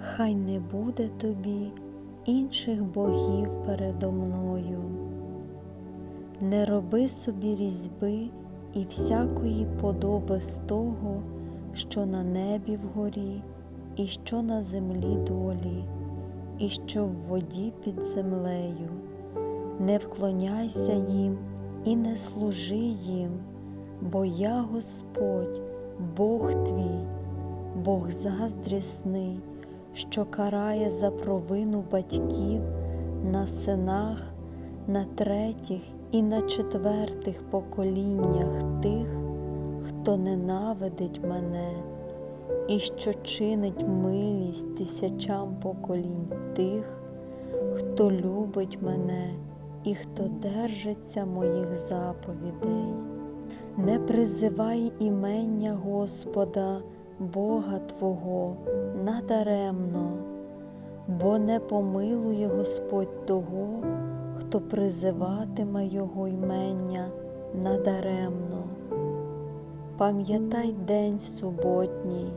хай не буде тобі інших богів передо мною. Не роби собі різьби і всякої подоби з того, що на небі вгорі, і що на землі долі, і що в воді під землею. Не вклоняйся їм і не служи їм, бо я Господь, Бог твій, Бог заздрісний, що карає за провину батьків на синах, на третіх і на четвертих поколіннях тих, хто ненавидить мене, і що чинить милість тисячам поколінь тих, хто любить мене і хто держиться моїх заповідей. Не призивай імення Господа, Бога Твого, надаремно, бо не помилує Господь того, хто призиватиме Його імення надаремно. Пам'ятай день суботній,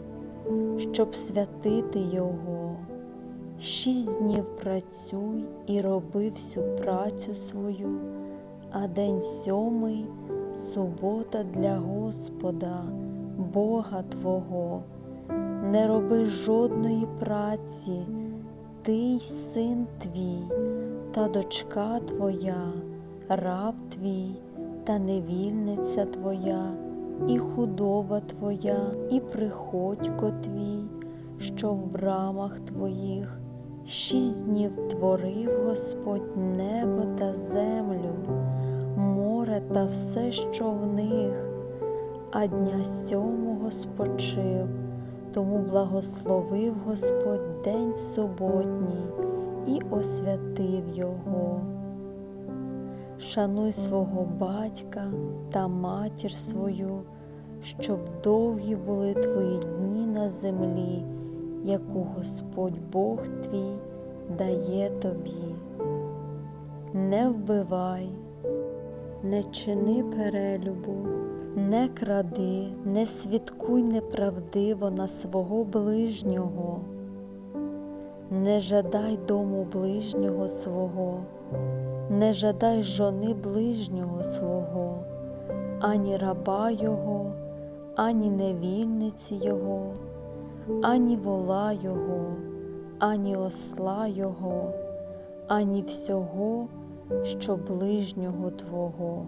щоб святити Його. Шість днів працюй і роби всю працю свою, а день сьомий субота для Господа, Бога Твого. Не роби жодної праці, ти й син твій, та дочка твоя, раб твій, та невільниця твоя, і худоба твоя, і приходько твій, що в брамах твоїх. Шість днів творив Господь небо та землю, море та все, що в них, а дня сьомого спочив, тому благословив Господь день суботній і освятив його. Шануй свого батька та матір свою, щоб довгі були твої дні на землі яку Господь Бог твій дає тобі. Не вбивай, не чини перелюбу, не кради, не свідкуй неправдиво на свого ближнього, не жадай дому ближнього свого, не жадай жони ближнього свого, ані раба Його, ані невільниці Його ані вола Його, ані осла Його, ані всього, що ближнього Твого.